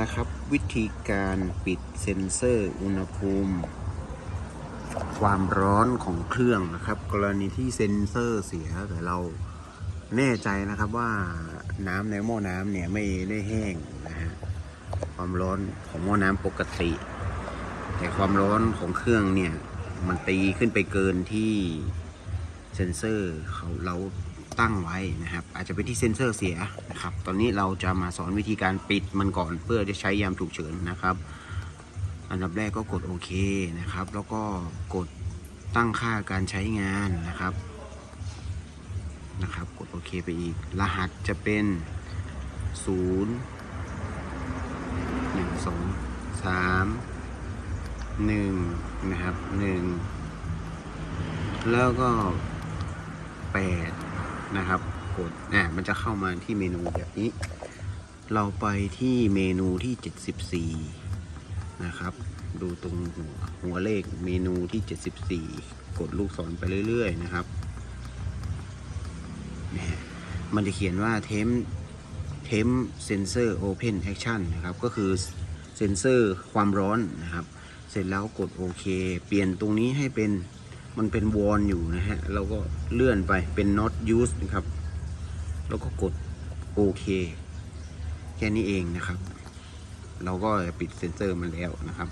นะครับ วิธีการปิดเซ็นเซอร์อุณหภูมิ ความร้อนของเครื่องนะครับ กรณีที่เซ็นเซอร์เสียแต่เราแน่ใจนะครับว่าน้ำในหม้อน้ำเนี่ยไม่ได้แห้งนะฮะความร้อนของหม้อน้ำปกติ แต่ความร้อนของเครื่องเนี่ยมันตีขึ้นไปเกินที่เซ็นเซอร์เขาเรา ตั้งไว้นะครับ อาจจะเป็นที่เซ็นเซอร์เสียนะครับ ตอนนี้เราจะมาสอนวิธีการปิดมันก่อนเพื่อจะใช้ยามฉุกเฉินนะครับ อันดับแรกก็กดโอเคนะครับ แล้วก็กดตั้งค่าการใช้งานนะครับนะครับ กดโอเคไปอีก รหัสจะเป็น 0 1 2 3 1 นะครับ 1 แล้วก็ 8 นะครับกดอะมันจะเข้ามาที่เมนูแบบนี้ เราไปที่เมนูที่ 74 นะครับ ดูตรงหัวหัวเลขเมนูที่ 74 กดลูกศรไปเรื่อย ๆ นะครับเนี่ยมันจะเขียนว่าเทมเทมเซนเซอร์โอเพนแอคชั่นนะครับ ก็คือเซนเซอร์ความร้อนนะครับ เสร็จแล้วกดโอเค เปลี่ยนตรงนี้ให้เป็น มันเป็นวอนอยู่นะฮะ เราก็เลื่อนไปเป็น not use นะครับ แล้วก็กดโอเค แค่นี้เองนะครับ เราก็ปิดเซ็นเซอร์มันแล้วนะครับ